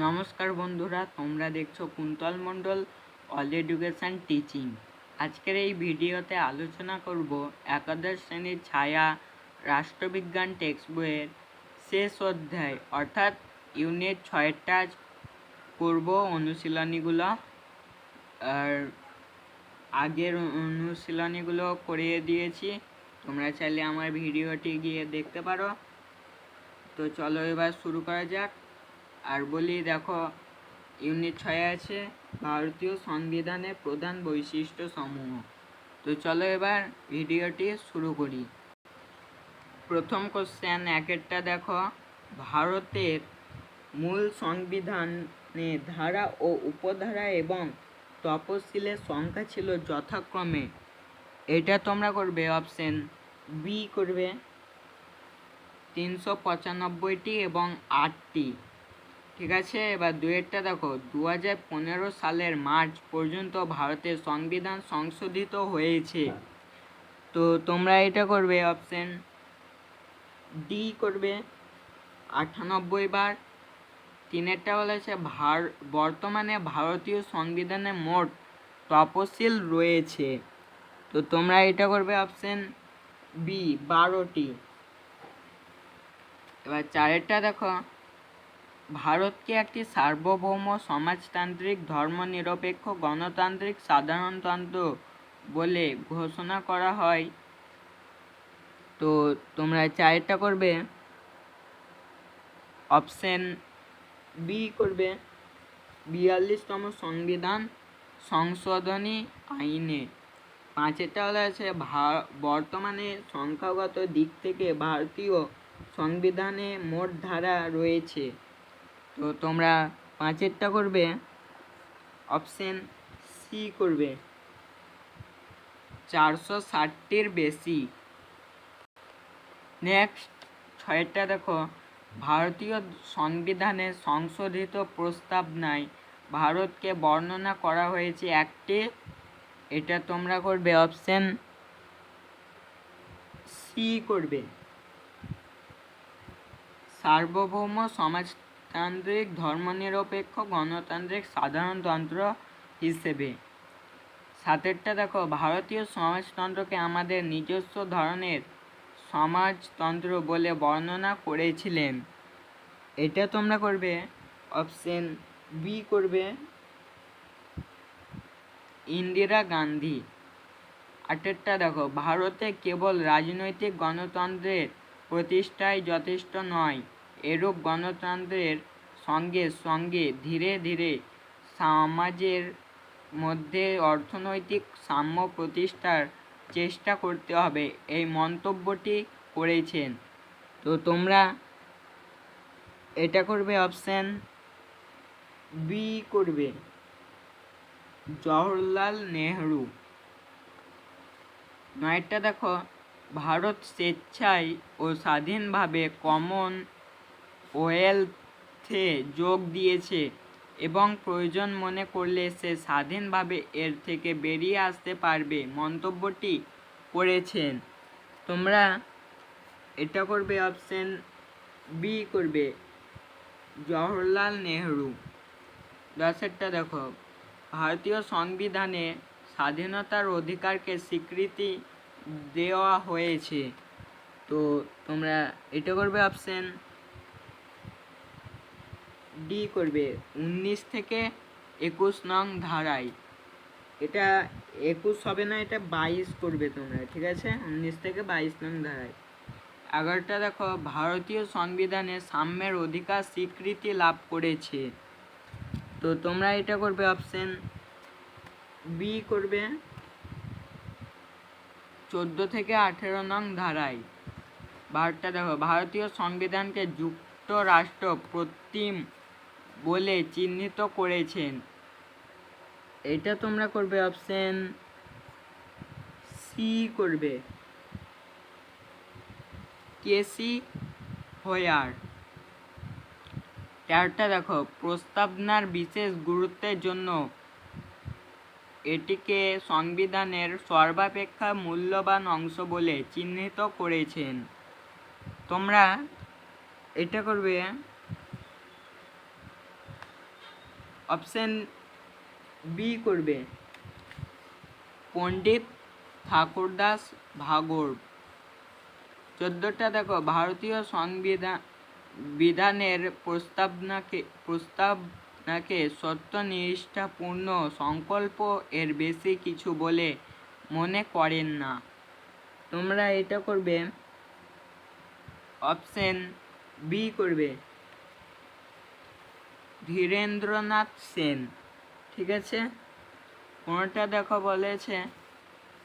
নমস্কার বন্ধুরা, তোমরা দেখছ Kuntal Mandal all education teaching আজকের এই ভিডিওতে আলোচনা করব একাদশ শ্রেণির ছায়া রাষ্ট্রবিজ্ঞান টেক্সট বইয়ের শেষ অধ্যায়, অর্থাৎ ইউনিট ছয়েরটা আজ করব অনুশীলনীগুলো। আর আগের অনুশীলনীগুলো করিয়ে দিয়েছি, তোমরা চাইলে আমার ভিডিওটি গিয়ে দেখতে পারো। তো চলো এবার শুরু করা যাক। আর বলি, দেখো, ইউনিট ছয় আছে, ভারতীয় সংবিধানের প্রধান বৈশিষ্ট্য সমূহ। তো চলো এবার ভিডিওটি শুরু করি। প্রথম কোশ্চেন একেরটা দেখো। ভারতের মূল সংবিধানে ধারা ও উপধারা এবং তপশিলের সংখ্যা ছিল যথাক্রমে। এটা তোমরা করবে অপশন বি করবে। তিনশো পঁচানব্বইটি এবং আটটি। ঠিক আছে? এবার দুয়েরটা দেখো। দু হাজার পনেরো সালের মার্চ পর্যন্ত ভারতের সংবিধান সংশোধিত হয়েছে। তো তোমরা এটা করবে অপশন ডি করবে। আটানব্বই বার। তিনেরটা বলেছে ভার বর্তমানে ভারতীয় সংবিধানে মোট তপশিল রয়েছে। তো তোমরা এটা করবে অপশন বি বারোটি। এবার চারেরটা দেখো। ভারতকে একটি সার্বভৌম সমাজতান্ত্রিক, ধর্মনিরপেক্ষ, গণতান্ত্রিক, সাধারণতন্ত্র বলে ঘোষণা করা হয়। তো তোমরা চারটা করবে? অপশন বি করবে। বিয়াল্লিশতম সংবিধান সংশোধনী আইনে। পাঁচেরটা হলো আছে। বর্তমানে সংখ্যাগত দিক থেকে ভারতীয় সংবিধানে মোট ধারা রয়েছে। তো তোমরা পাঁচেরটা করবে অপশন সি করবে। চারশো ষাটটির বেশি। নেক্সট ছয়টা দেখো। ভারতীয় সংবিধানে সংশোধিত প্রস্তাবনায় ভারতকে বর্ণনা করা হয়েছে একটি। এটা তোমরা করবে অপশন সি করবে। সার্বভৌম সমাজতান্ত্রিক ধর্মনিরপেক্ষ গণতান্ত্রিক সাধারণতন্ত্র হিসেবে। সাতেরটা দেখো, ভারতীয় সমাজতন্ত্রকে আমাদের নিজস্ব ধরনের সমাজতন্ত্র বলে বর্ণনা করেছিলেন। এটা তোমরা করবে, অপশন বি করবে, ইন্দিরা গান্ধী। আটেরটা দেখো, ভারতে কেবল রাজনৈতিক গণতন্ত্রের প্রতিষ্ঠায় যথেষ্ট নয় এরূপ গণতন্ত্রের সঙ্গে সঙ্গে ধীরে ধীরে সমাজের মধ্যে অর্থনৈতিক সাম্য প্রতিষ্ঠার চেষ্টা করতে হবে। এই মন্তব্যটি করেছেন। তো তোমরা এটা করবে অপশান বি করবে। জওহরলাল নেহরু। নয়টা দেখো, ভারত স্বেচ্ছায় ও স্বাধীনভাবে কমন ওয়েলথে যোগ দিয়েছে এবং প্রয়োজন মনে করলে সে স্বাধীনভাবে এর থেকে বেরিয়ে আসতে পারবে মন্তব্যটি করেছেন। তোমরা এটা করবে অপশন বি করবে, জওহরলাল নেহরু। দশেরটা দেখো, ভারতীয় সংবিধানে স্বাধীনতার অধিকারকে স্বীকৃতি দেওয়া হয়েছে। তো তোমরা এটা করবে অপশন ডি করবে। উনিশ থেকে একুশ নং ধারায়। এটা একুশ হবে না, এটা বাইশ করবে তোমরা, ঠিক আছে? উনিশ থেকে বাইশ নং ধারায়। এগারোটা দেখো, ভারতীয় সংবিধানে সাম্যের অধিকার স্বীকৃতি লাভ করেছে। তো তোমরা এটা করবে অপশন বি করবে। চোদ্দ থেকে আঠেরো নং ধারায়। বারোটা দেখো, ভারতীয় সংবিধানকে যুক্তরাষ্ট্র প্রতিম বলে চিহ্নিত করেছেন। এটা তোমরা করবে অপশন সি করবে। কেসি হোয়ার। তেরোটা দেখো, প্রস্তাবনার বিশেষ গুরুত্বের জন্য। এটিকে সংবিধানের সর্বাপেক্ষা মূল্যবান অংশ বলে চিহ্নিত করেছেন। তোমরা এটা করবে অপশন বি করবে। পণ্ডিত ঠাকুরদাস ভাগর। চোদ্দোটা দেখো, ভারতীয় সংবিধান, বিধানের প্রস্তাবনাকে প্রস্তাবনাকে সত্যনিষ্ঠাপূর্ণ সংকল্প এর বেশি কিছু বলে মনে করেন না। তোমরা এটা করবে অপশন বি করবে। ধীরেন্দ্রনাথ সেন। ঠিক আছে? কোনোটা দেখো বলেছে?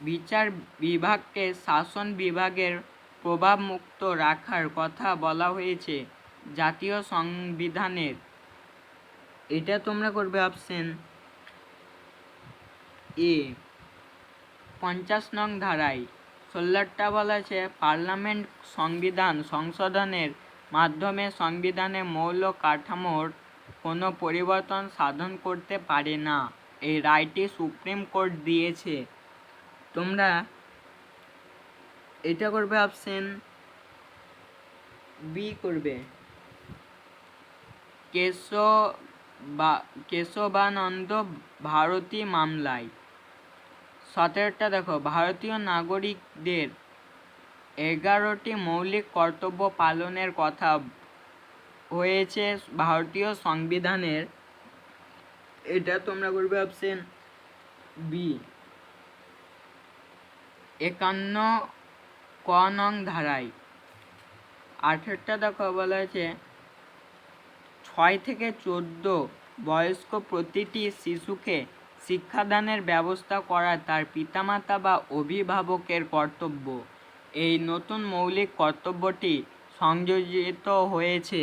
বিচার বিভাগকে শাসন বিভাগের প্রভাবমুক্ত রাখার কথা বলা হয়েছে জাতীয় সংবিধানের। এটা তোমরা করবে অপশন এ পঞ্চাশ নং ধারায় ষোলোটা বলা আছে পার্লামেন্ট সংবিধান সংশোধনের মাধ্যমে সংবিধানের মৌল কাঠামোর কোনো পরিবর্তন সাধন করতে পারে না, এই রায়টি সুপ্রিম কোর্ট দিয়েছে। তোমরা এটা করবে অপশন বি করবে। কেশবা কেশবানন্দ ভারতী মামলায়। সতেরোটা দেখো, ভারতীয় নাগরিকদের এগারোটি মৌলিক কর্তব্য পালনের কথা হয়েছে ভারতীয় সংবিধানের, এটা তোমরা করবে অপশন বি একান্ন ক নং ধারায়, আঠেরোটা দেখো বলা হয়েছে, ছয় থেকে চোদ্দ বয়স্ক প্রতিটি শিশুকে শিক্ষাদানের ব্যবস্থা করা তার পিতামাতা বা অভিভাবকের কর্তব্য। এই নতুন মৌলিক কর্তব্যটি সংযোজিত হয়েছে।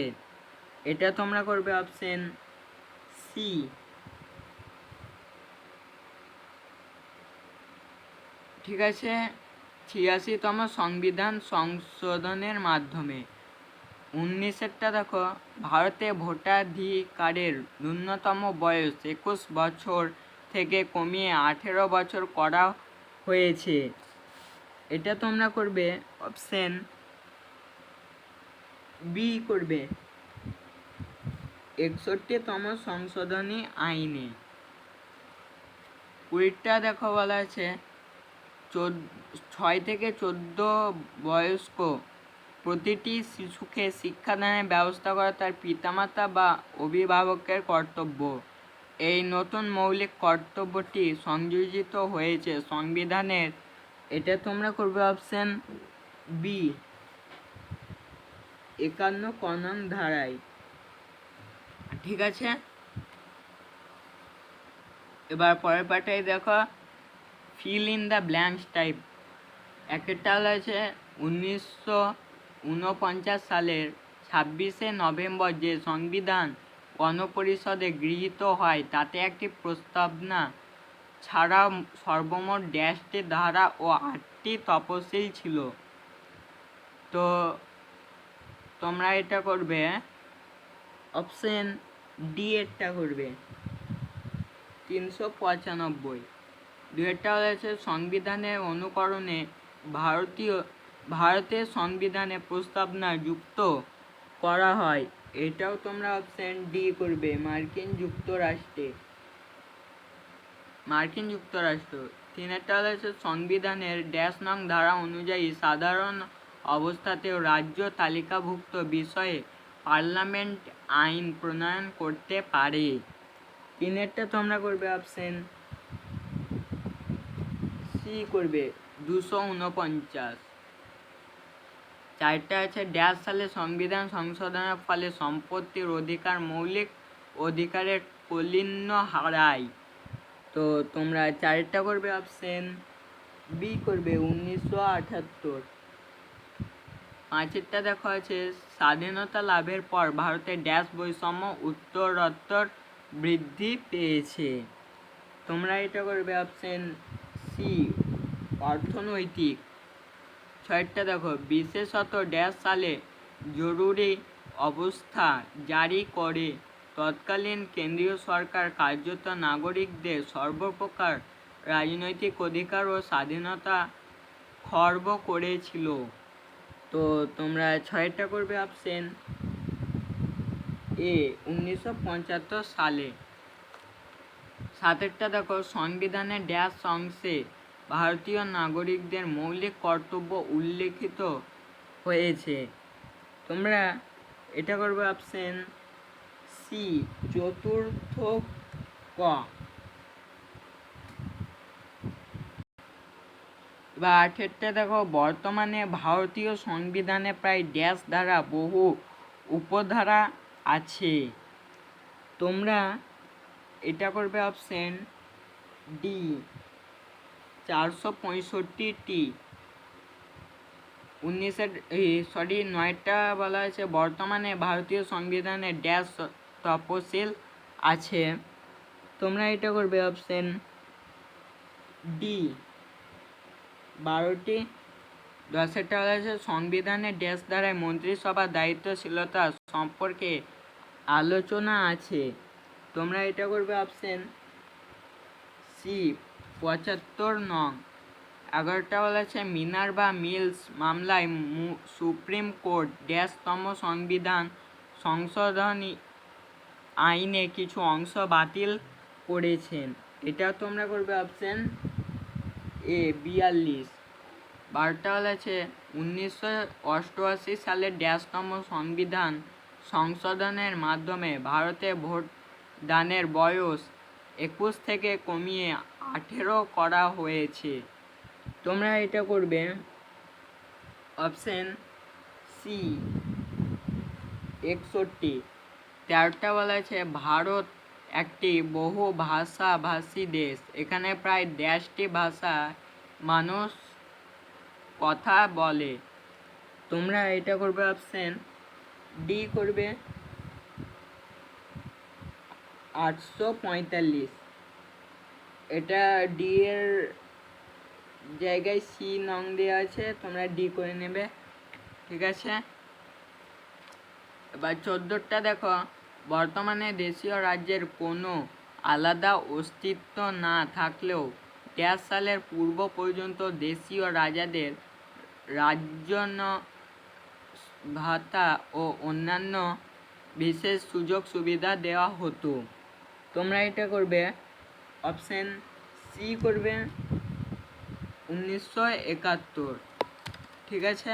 এটা তোমরা করবে অপশন সি ঠিক আছে? ছিয়াশিতম সংবিধান সংশোধনের মাধ্যমে। উনিশেরটা দেখো, ভারতে ভোটাধিকারের ন্যূনতম বয়স একুশ বছর থেকে কমিয়ে আঠেরো বছর করা হয়েছে। এটা তোমরা করবে অপশন বি করবে। একষট্টিতম সংশোধনী আইনে। কুড়িটা দেখো বলা আছে ছয় থেকে চোদ্দ বয়স্ক প্রতিটি শিশুকে শিক্ষাদানের ব্যবস্থা করা তার পিতামাতা বা অভিভাবকের কর্তব্য। এই নতুন মৌলিক কর্তব্যটি সংযোজিত হয়েছে সংবিধানের, এটা তোমরা করবে অপশন বি একান্ন কনং ধারায়। ঠিক আছে? এবার পরের দেখো। Fill in the blanks type একটা হচ্ছে উনিশশো ঊনপঞ্চাশ সালের ছাব্বিশে নভেম্বর যে সংবিধান গণপরিষদে গৃহীত হয়, তাতে একটি প্রস্তাবনা ছাড়া সর্বমোট ড্যাশটি ধারা ও আটটি তপশিল ছিল। তো তোমরা এটা করবে। অপশন ডি এরটা করবে। তিনশো পঁচানব্বই। দুয়েরটা হচ্ছে সংবিধানের অনুকরণে ভারতীয়, ভারতের সংবিধানে প্রস্তাবনা যুক্ত করা হয়। এটাও তোমরা অপশন ডি করবে, মার্কিন যুক্তরাষ্ট্রে। মার্কিন যুক্তরাষ্ট্র। তিনেরটা হচ্ছে সংবিধানের ড্যাশ নং ধারা অনুযায়ী সাধারণ অবস্থাতেও রাজ্য তালিকাভুক্ত বিষয়ে পার্লামেন্ট আইন প্রণয়ন করতে পারে। তিনেরটা তোমরা করবে অপশন সি করবে দুশো উনপঞ্চাশ চারটা আছে ড্যাশ সালে সংবিধান সংশোধনের ফলে সম্পত্তির অধিকার, মৌলিক অধিকারের কলিন্য হারায়। তো তোমরা চারটা করবে অপশন বি করবে উনিশশো আটাত্তর। পাঁচেরটা দেখো আছে স্বাধীনতা লাভের পর ভারতের ড্যাশ বৈষম্য উত্তরোত্তর বৃদ্ধি পেয়েছে। তোমরা এটা করবে অপশন সি, অর্থনৈতিক। ছয়টা দেখো, বিশেষত ড্যাশ সালে জরুরি অবস্থা জারি করে। তৎকালীন কেন্দ্রীয় সরকার কার্যত নাগরিকদের সর্বপ্রকার রাজনৈতিক অধিকার ও স্বাধীনতা খর্ব করেছিল। তো তোমরা ছয়টা করবে অপশন এ উনিশশো পঁচাত্তর সালে। সাতেরটা দেখো সংবিধানের ড্যাশ অংশে ভারতীয় নাগরিকদের মৌলিক কর্তব্য উল্লেখিত হয়েছে। তোমরা এটা করবে অপশন সি চতুর্থ ক। এবার আঠেরটা দেখো, বর্তমানে ভারতীয় সংবিধানে প্রায় ড্যাশ ধারা বহু উপধারা আছে। তোমরা এটা করবে অপশন ডি চারশো পঁয়ষট্টিটি। উনিশের সরি নয়টা বলা আছে। বর্তমানে ভারতীয় সংবিধানে ড্যাশ তপশিল আছে। তোমরা এটা করবে অপশন ডি বারোটি দশেরটা বলা আছে সংবিধানে ড্যাশ দ্বারায় মন্ত্রিসভার দায়িত্বশীলতা সম্পর্কে আলোচনা আছে। তোমরা এটা করবে অপশন সি পঁচাত্তর নং। এগারোটা বলা মিনার বা মিলস মামলায় সুপ্রিম কোর্ট ড্যাশতম সংবিধান সংশোধনী আইনে কিছু অংশ বাতিল করেছেন। এটা তোমরা করবে অপশন এ বিয়াল্লিশ। বারোটা হল আছে, উনিশশো অষ্টআশি সালের ড্যাশতম সংবিধান সংশোধনের মাধ্যমে ভারতে ভোট দানের বয়স একুশ থেকে কমিয়ে আঠেরো করা হয়েছে। তোমরা এটা করবে। অপশন সি, একষট্টি। তেরোটা বলা আছে, ভারত একটি বহু ভাষাভাষী দেশ। এখানে প্রায় দেড়টি ভাষা মানুষ কথা বলে। তোমরা এটা করবে অপশন ডি করবে আটশো পঁয়তাল্লিশ। এটা ডি এর জায়গায় সি নং দেওয়া আছে, তোমরা ডি করে নেবে। ঠিক আছে? এবার চোদ্দোটা দেখো। বর্তমানে দেশীয় রাজ্যের কোনো আলাদা অস্তিত্ব না থাকলেও ড্যাশ সালের পূর্ব পর্যন্ত দেশীয় রাজাদের রাজ্য ভাতা ও অন্যান্য বিশেষ সুযোগ সুবিধা দেওয়া হতো। তোমরা এটা করবে? অপশন সি করবে। উনিশশো একাত্তর। ঠিক আছে?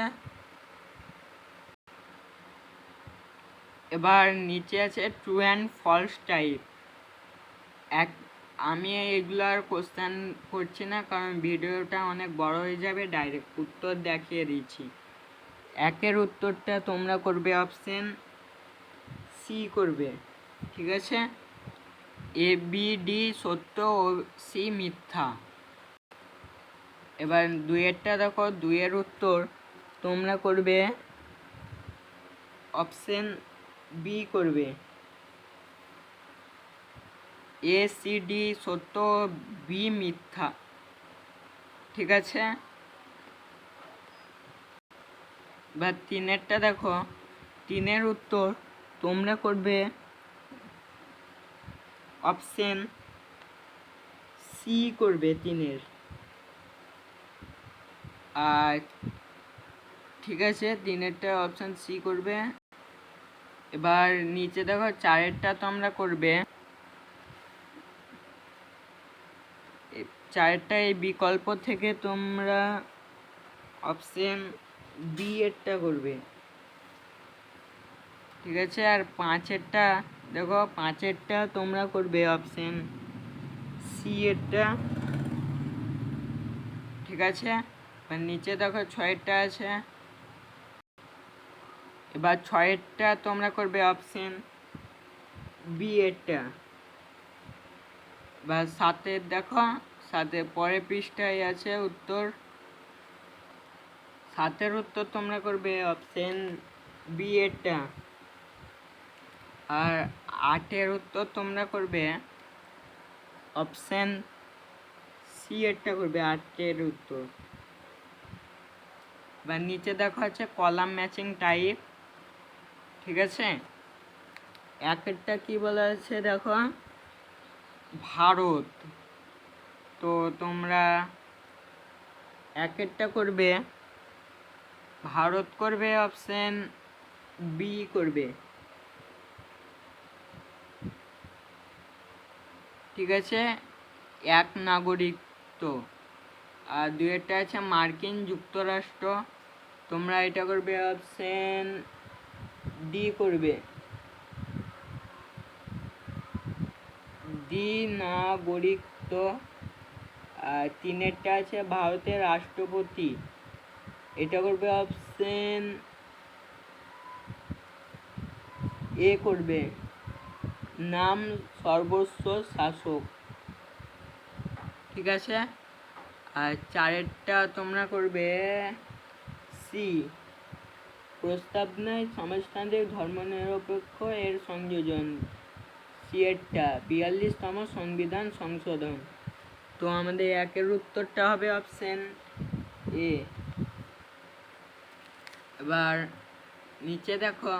এবার নিচে আছে ট্রু অ্যান্ড ফলস টাইপ এক, আমি এগুলার কোশ্চেন করছি না, কারণ ভিডিওটা অনেক বড় হয়ে যাবে ডাইরেক্ট উত্তর দেখিয়ে দিচ্ছি। একের উত্তরটা তোমরা করবে অপশন সি করবে, ঠিক আছে? এ বি ডি সত্য ও সি মিথ্যা। এবার দুইয়েরটা দেখো, দুইয়ের উত্তর তোমরা করবে অপশন বি করবে। এ সি ডি সত্য বি মিথ্যা। ঠিক আছে? এবার তিনেরটা দেখো। তিনের উত্তর তোমরা করবে অপশন সি করবে তিনের। আর ঠিক আছে, তিনেরটা অপশন সি করবে। এবার নিচে দেখো চারেরটা তোমরা করবে। চারেরটা এই বিকল্প থেকে তোমরা অপশন বি এরটা করবে। ঠিক আছে? আর পাঁচেরটা, দেখো পাঁচেরটা তোমরা করবে অপশন সি এরটা। ঠিক আছে? নিচে দেখো ছয়েরটা আছে। এবার ছয়েরটা তোমরা করবে অপশন বি এরটা। বা সাতের দেখো সাথে পরের পৃষ্ঠায় আছে উত্তর। সাতের উত্তর তোমরা করবে অপশন বি এরটা। আর আটের উত্তর তোমরা করবে অপশন সি এরটা করবে, আটের উত্তর। বা নিচে দেখো আছে কলাম ম্যাচিং টাইপ ঠিক আছে? একেরটা কি বলা আছে দেখো? ভারত। তো তোমরা একেরটা করবে। ভারত করবে অপশন বি করবে। ঠিক আছে? এক নাগরিকত্ব। আর দুয়েরটা আছে মার্কিন যুক্তরাষ্ট্র। তোমরা এটা করবে অপশন ডি করবে। ডি নাগরিকত্ব, আর তিনেরটা আছে ভারতের রাষ্ট্রপতি। এটা করবে অপশন এ করবে। নাম সর্বস্ব শাসক। ঠিক আছে? আর চারেরটা তোমরা করবে সি প্রস্তাব নেয় সমাজতান্ত্রিক ধর্মনিরপেক্ষ এর সংযোজন। সি এরটা বিয়াল্লিশতম সংবিধান সংশোধন। তো আমাদের একের উত্তরটা হবে অপশন এ এবার নিচে দেখো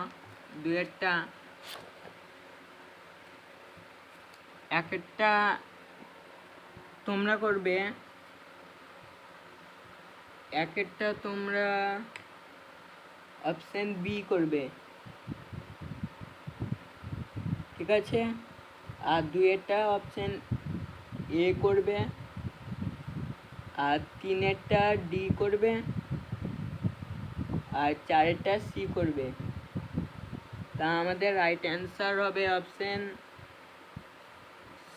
দুয়েরটা এক একটা তোমরা করবে। এক একটা তোমরা অপশন বি করবে। ঠিক আছে? আর দুয়েরটা অপশন এ করবে। আর তিনেরটা ডি করবে। আর চারেরটা সি করবে। তা আমাদের রাইট অ্যান্সার হবে অপশন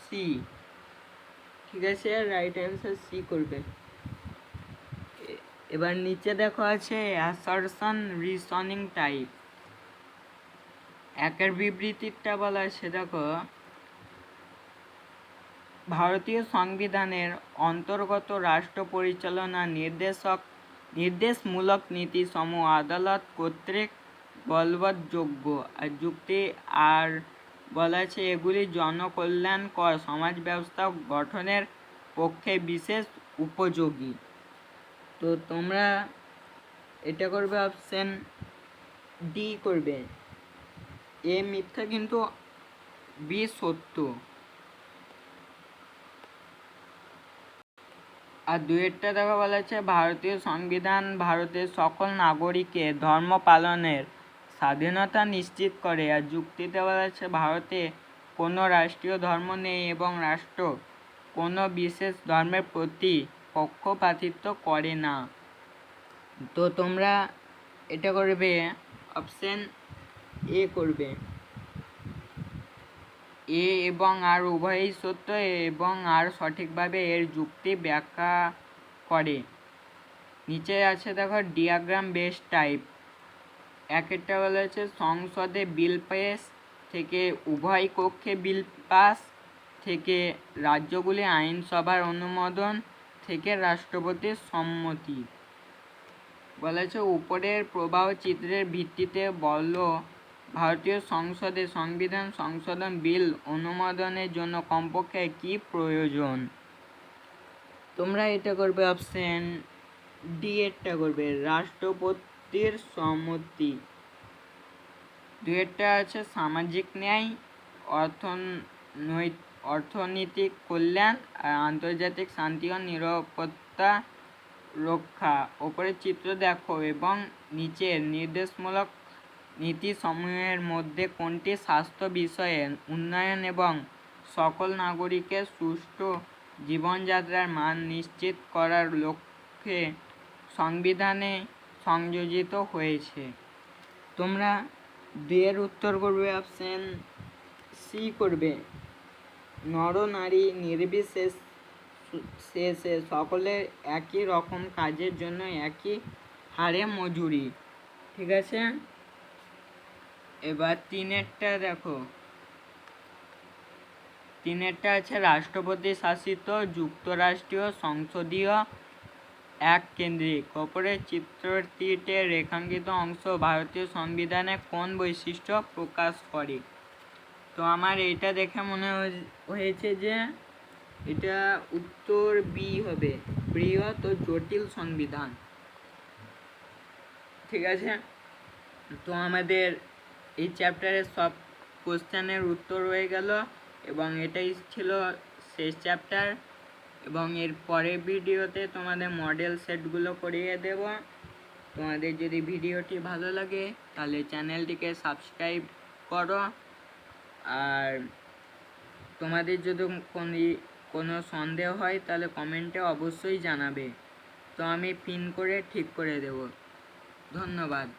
সি ঠিক আছে? রাইট অ্যান্সার সি করবে। এবার নিচে দেখো আছে অ্যাসারশন রিসনিং টাইপ একের বিবৃতিটা বলা আছে, দেখো। ভারতীয় সংবিধানের অন্তর্গত রাষ্ট্র পরিচালনা নির্দেশক, নির্দেশমূলক নীতি সমূহ আদালত কর্তৃক বলবৎযোগ্য। আর যুক্তি আর বলা আছে, এগুলি জনকল্যাণকর সমাজ ব্যবস্থা গঠনের পক্ষে বিশেষ উপযোগী। তো তোমরা এটা করবে অপশন ডি করবে। এ মিথ্যা কিন্তু বি সত্য। আর দুয়েরটা দেখা বলা আছে ভারতীয় সংবিধান ভারতের সকল নাগরিকের ধর্ম পালনের স্বাধীনতা নিশ্চিত করে। আর যুক্তিতে বলা আছে ভারতে কোনো রাষ্ট্রীয় ধর্ম নেই এবং রাষ্ট্র কোনো বিশেষ ধর্মের প্রতি পক্ষপাতিত্ব করে না। তো তোমরা এটা করবে, অপশন এ করবে। এ এবং আর উভয়ই সত্য এবং আর সঠিকভাবে এর যুক্তি ব্যাখ্যা করে। নিচে আছে দেখো ডিয়াগ্রাম বেস টাইপ এক একটা বলা হচ্ছে সংসদে বিল পেস থেকে উভয় কক্ষে বিল পাস থেকে রাজ্যগুলি আইনসভার অনুমোদন থেকে রাষ্ট্রপতির সম্মতি। বলেছে, উপরের প্রবাহ চিত্রের ভিত্তিতে বলল, ভারতীয় সংসদে সংবিধান সংশোধন বিল অনুমোদনের জন্য কমপক্ষে কি প্রয়োজন? তোমরা এটা করবে অপশন ডি এরটা করবে রাষ্ট্রপতির সম্মতি। দুয়েরটা আছে সামাজিক ন্যায় অর্থনৈ অর্থনৈতিক কল্যাণ আর আন্তর্জাতিক শান্তি ও নিরাপত্তা রক্ষা। ওপরের চিত্র দেখো এবং নিচের নির্দেশমূলক নীতিসমূহের মধ্যে কোনটি স্বাস্থ্য বিষয়ে উন্নয়ন এবং সকল নাগরিকের সুষ্ঠু জীবনযাত্রার মান নিশ্চিত করার লক্ষ্যে সংবিধানে সংযোজিত হয়েছে? তোমরা দুয়ের উত্তর করবে, অপশন সি করবে। নর নারী নির্বিশেষ শেষে সকলের একই রকম কাজের জন্য একই হারে মজুরি। ঠিক আছে? এবার তিনেরটা দেখো। তিনেরটা আছে রাষ্ট্রপতি শাসিত, যুক্তরাষ্ট্রীয়, সংসদীয়, এক কেন্দ্রিক। ওপরের চিত্রটিতে রেখাঙ্কিত অংশ ভারতীয় সংবিধানে কোন বৈশিষ্ট্য প্রকাশ করে? তো আমার এটা দেখে মনে হয়ে- হয়েছে যে এটা উত্তর বি হবে। বৃহৎ ও জটিল সংবিধান। ঠিক আছে? তো আমাদের এই চ্যাপ্টারের সব কোশ্চেনের উত্তর হয়ে গেল এবং এটাই ছিল শেষ চ্যাপ্টার এবং এর পরের ভিডিওতে তোমাদের মডেল সেটগুলো করিয়ে দেব। তোমাদের যদি ভিডিওটি ভালো লাগে তাহলে চ্যানেলটিকে সাবস্ক্রাইব করো। আর তোমাদের যদি কোনো সন্দেহ হয়, তাহলে কমেন্টে অবশ্যই জানাবে। তো আমি পিন করে ঠিক করে দেব। ধন্যবাদ।